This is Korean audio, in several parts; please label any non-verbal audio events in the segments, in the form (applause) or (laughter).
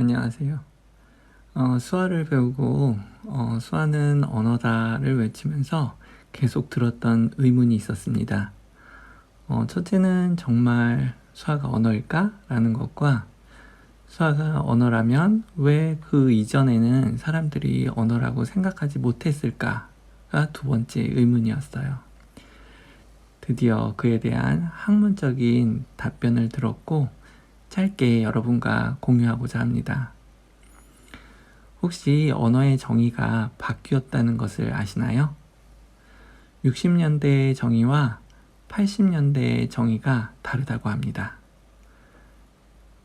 안녕하세요. 어, 수화를 배우고 어, 수화는 언어다를 외치면서 계속 들었던 의문이 있었습니다. 어, 첫째는 정말 수화가 언어일까? 라는 것과 수화가 언어라면 왜 그 이전에는 사람들이 언어라고 생각하지 못했을까가 두 번째 의문이었어요. 드디어 그에 대한 학문적인 답변을 들었고 짧게 여러분과 공유하고자 합니다. 혹시 언어의 정의가 바뀌었다는 것을 아시나요? 60년대의 정의와 80년대의 정의가 다르다고 합니다.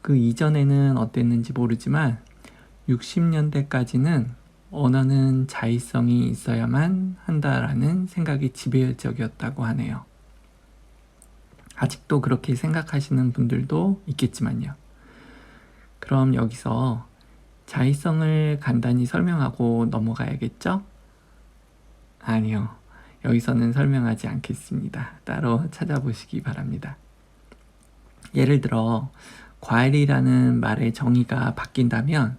그 이전에는 어땠는지 모르지만 60년대까지는 언어는 자의성이 있어야만 한다라는 생각이 지배적이었다고 하네요. 아직도 그렇게 생각하시는 분들도 있겠지만요. 그럼 여기서 자의성을 간단히 설명하고 넘어가야겠죠? 아니요. 여기서는 설명하지 않겠습니다. 따로 찾아보시기 바랍니다. 예를 들어, 과일이라는 말의 정의가 바뀐다면,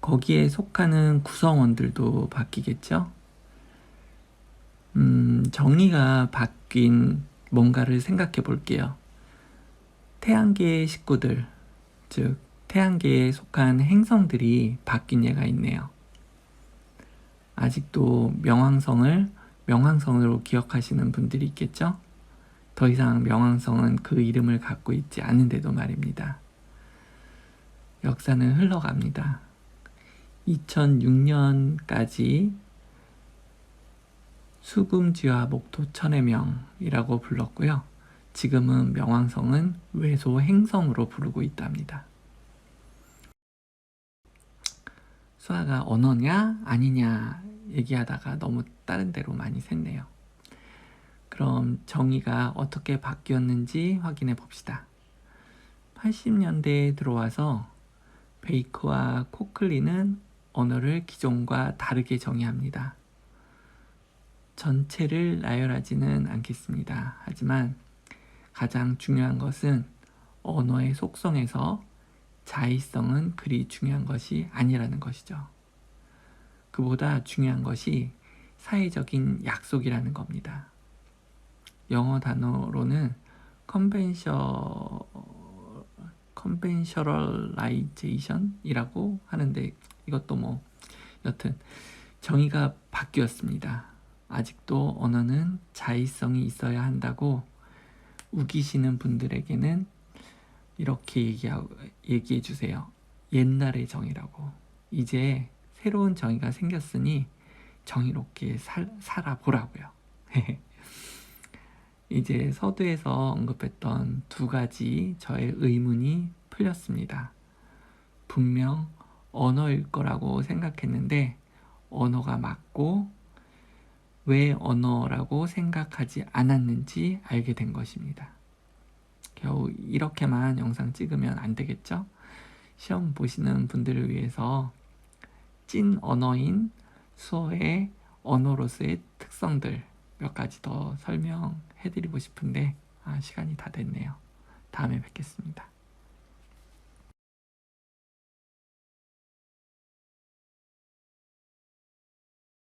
거기에 속하는 구성원들도 바뀌겠죠? 음, 정의가 바뀐 뭔가를 생각해 볼게요. 태양계의 식구들, 즉, 태양계에 속한 행성들이 바뀐 예가 있네요. 아직도 명왕성을 명왕성으로 기억하시는 분들이 있겠죠? 더 이상 명왕성은 그 이름을 갖고 있지 않은데도 말입니다. 역사는 흘러갑니다. 2006년까지 수금지와 목토 천해명이라고 불렀고요. 지금은 명왕성은 외소 행성으로 부르고 있답니다. 수아가 언어냐 아니냐 얘기하다가 너무 다른 데로 많이 샜네요. 그럼 정의가 어떻게 바뀌었는지 확인해 봅시다. 80년대에 들어와서 베이커와 코클리는 언어를 기존과 다르게 정의합니다. 전체를 나열하지는 않겠습니다. 하지만 가장 중요한 것은 언어의 속성에서 자의성은 그리 중요한 것이 아니라는 것이죠. 그보다 중요한 것이 사회적인 약속이라는 겁니다. 영어 단어로는 컨벤셔 컨벤셔럴라이제이션이라고 하는데 이것도 뭐 여튼 정의가 바뀌었습니다. 아직도 언어는 자의성이 있어야 한다고 우기시는 분들에게는 이렇게 얘기하고, 얘기해 주세요. 옛날의 정의라고. 이제 새로운 정의가 생겼으니 정의롭게 살, 살아보라고요. (laughs) 이제 서두에서 언급했던 두 가지 저의 의문이 풀렸습니다. 분명 언어일 거라고 생각했는데 언어가 맞고 왜 언어라고 생각하지 않았는지 알게 된 것입니다. 겨우 이렇게만 영상 찍으면 안 되겠죠? 시험 보시는 분들을 위해서 찐 언어인 수어의 언어로서의 특성들 몇 가지 더 설명해 드리고 싶은데 아, 시간이 다 됐네요. 다음에 뵙겠습니다.